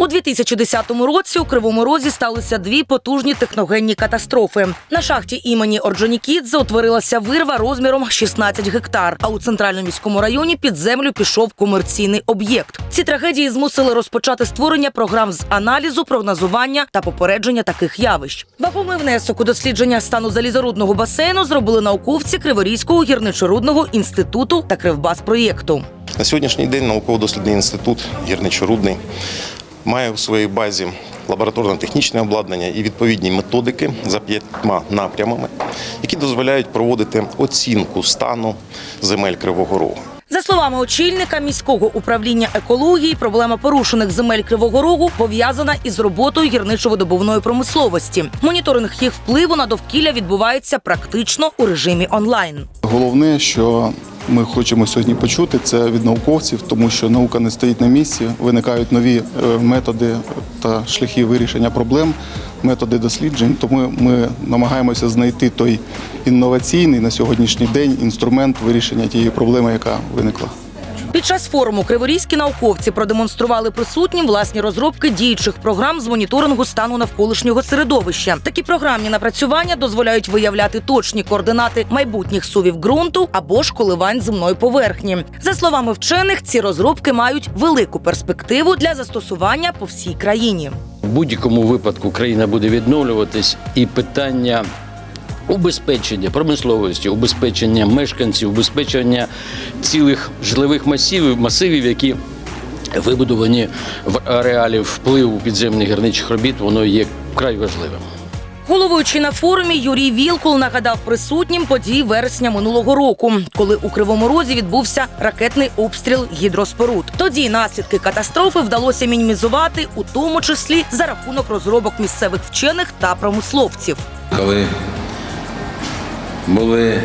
У 2010 році у Кривому Розі сталися дві потужні техногенні катастрофи. На шахті імені Орджонікідзе утворилася вирва розміром 16 гектар. А у центральному міському районі під землю пішов комерційний об'єкт. Ці трагедії змусили розпочати створення програм з аналізу, прогнозування та попередження таких явищ. Вагомий внесок у дослідження стану залізорудного басейну зробили науковці Криворізького гірничорудного інституту та Кривбас-проєкту. На сьогоднішній день науково-дослідний інститут гірничорудний має у своїй базі лабораторно-технічне обладнання і відповідні методики за п'ятьма напрямами, які дозволяють проводити оцінку стану земель Кривого Рогу. За словами очільника міського управління екології, проблема порушених земель Кривого Рогу пов'язана із роботою гірничо-видобувної промисловості. Моніторинг їх впливу на довкілля відбувається практично у режимі онлайн. Головне, що ми хочемо сьогодні почути, це від науковців, тому що наука не стоїть на місці, виникають нові е, методи та шляхи вирішення проблем, методи досліджень. Тому ми намагаємося знайти той інноваційний на сьогоднішній день інструмент вирішення тієї проблеми, яка виникла. Під час форуму криворізькі науковці продемонстрували присутнім власні розробки діючих програм з моніторингу стану навколишнього середовища. Такі програмні напрацювання дозволяють виявляти точні координати майбутніх сувів ґрунту або ж коливань земної поверхні. За словами вчених, ці розробки мають велику перспективу для застосування по всій країні. В будь-якому випадку країна буде відновлюватись, і питання убезпечення промисловості, убезпечення мешканців, убезпечення цілих житлових масивів, масивів, які вибудовані в ареалі впливу підземних гірничих робіт, воно є вкрай важливим. Головуючий на форумі Юрій Вілкул нагадав присутнім події вересня минулого року, коли у Кривому Розі відбувся ракетний обстріл гідроспоруд. Тоді наслідки катастрофи вдалося мінімізувати, у тому числі за рахунок розробок місцевих вчених та промисловців. коли були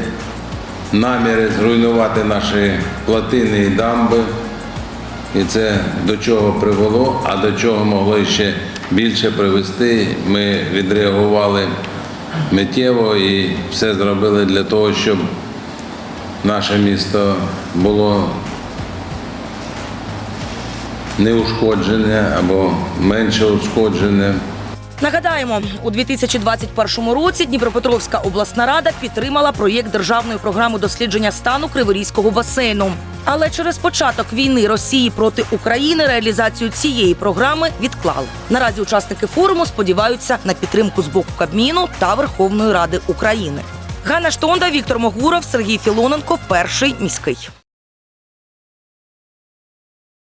наміри зруйнувати наші плотини і дамби, і це до чого привело, а до чого могло ще більше привести. Ми відреагували миттєво і все зробили для того, щоб наше місто було неушкоджене або менше ушкоджене. Нагадаємо, у 2021 році Дніпропетровська обласна рада підтримала проєкт державної програми дослідження стану Криворізького басейну. Але через початок війни Росії проти України реалізацію цієї програми відклали. Наразі учасники форуму сподіваються на підтримку з боку Кабміну та Верховної Ради України. Ганна Штонда, Віктор Могуров, Сергій Філоненко, перший міський.